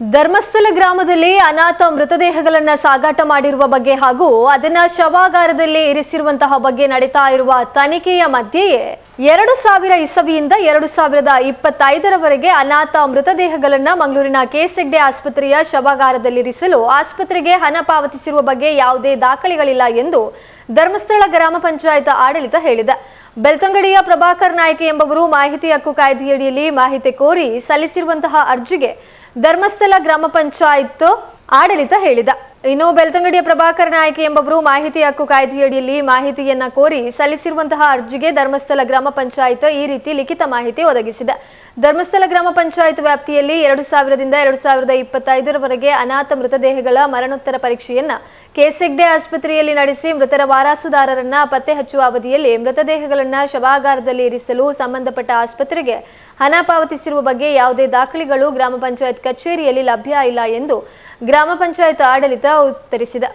ಧರ್ಮಸ್ಥಳ ಗ್ರಾಮದಲ್ಲಿ ಅನಾಥ ಮೃತದೇಹಗಳನ್ನು ಸಾಗಾಟ ಮಾಡಿರುವ ಬಗ್ಗೆ ಹಾಗೂ ಅದನ್ನ ಶವಾಗಾರದಲ್ಲಿ ಇರಿಸಿರುವಂತಹ ಬಗ್ಗೆ ನಡೀತಾ ಇರುವ ತನಿಖೆಯ ಮಧ್ಯೆಯೇ ಎರಡು ಸಾವಿರ ಇಸವಿಯಿಂದ ಎರಡು ಸಾವಿರದ ಇಪ್ಪತ್ತೈದರವರೆಗೆ ಅನಾಥ ಮೃತದೇಹಗಳನ್ನು ಮಂಗಳೂರಿನ ಕೆಎಸ್ಎಗ್ಡೆ ಆಸ್ಪತ್ರೆಯ ಶವಾಗಾರದಲ್ಲಿರಿಸಲು ಆಸ್ಪತ್ರೆಗೆ ಹಣ ಪಾವತಿಸಿರುವ ಬಗ್ಗೆ ಯಾವುದೇ ದಾಖಲೆಗಳಿಲ್ಲ ಎಂದು ಧರ್ಮಸ್ಥಳ ಗ್ರಾಮ ಪಂಚಾಯತ್ ಆಡಳಿತ ಹೇಳಿದೆ. ಬೆಳ್ತಂಗಡಿಯ ಪ್ರಭಾಕರ್ ನಾಯ್ಕ ಎಂಬವರು ಮಾಹಿತಿ ಹಕ್ಕು ಕಾಯ್ದೆಯಡಿಯಲ್ಲಿ ಮಾಹಿತಿ ಕೋರಿ ಸಲ್ಲಿಸಿರುವಂತಹ ಅರ್ಜಿಗೆ ಧರ್ಮಸ್ಥಳ ಗ್ರಾಮ ಪಂಚಾಯತ್ ಆಡಳಿತ ಹೇಳಿದ. ಇನ್ನು ಬೆಳ್ತಂಗಡಿಯ ಪ್ರಭಾಕರ್ ನಾಯ್ಕ ಎಂಬವರು ಮಾಹಿತಿ ಹಕ್ಕು ಕಾಯ್ದೆಯಡಿಯಲ್ಲಿ ಮಾಹಿತಿಯನ್ನ ಕೋರಿ ಸಲ್ಲಿಸಿರುವಂತಹ ಅರ್ಜಿಗೆ ಧರ್ಮಸ್ಥಳ ಗ್ರಾಮ ಪಂಚಾಯತ್ ಈ ರೀತಿ ಲಿಖಿತ ಮಾಹಿತಿ ಒದಗಿಸಿದೆ. ಧರ್ಮಸ್ಥಳ ಗ್ರಾಮ ಪಂಚಾಯತ್ ವ್ಯಾಪ್ತಿಯಲ್ಲಿ ಎರಡು ಸಾವಿರದಿಂದ ಎರಡು ಸಾವಿರದ ಇಪ್ಪತ್ತೈದರವರೆಗೆ ಅನಾಥ ಮೃತದೇಹಗಳ ಮರಣೋತ್ತರ ಪರೀಕ್ಷೆಯನ್ನ ಕೆಸೆಗ್ಡೆ ಆಸ್ಪತ್ರೆಯಲ್ಲಿ ನಡೆಸಿ ಮೃತರ ವಾರಾಸುದಾರರನ್ನ ಪತ್ತೆ ಹಚ್ಚುವ ಅವಧಿಯಲ್ಲಿ ಮೃತದೇಹಗಳನ್ನ ಶವಾಗಾರದಲ್ಲಿ ಇರಿಸಲು ಸಂಬಂಧಪಟ್ಟ ಆಸ್ಪತ್ರೆಗೆ ಹಣ ಪಾವತಿಸಿರುವ ಬಗ್ಗೆ ಯಾವುದೇ ದಾಖಲೆಗಳು ಗ್ರಾಮ ಪಂಚಾಯತ್ ಕಚೇರಿಯಲ್ಲಿ ಲಭ್ಯ ಇಲ್ಲ ಎಂದು ಗ್ರಾಮ ಪಂಚಾಯತ್ ಆಡಳಿತ ಉತ್ತರಿಸಿದೆ.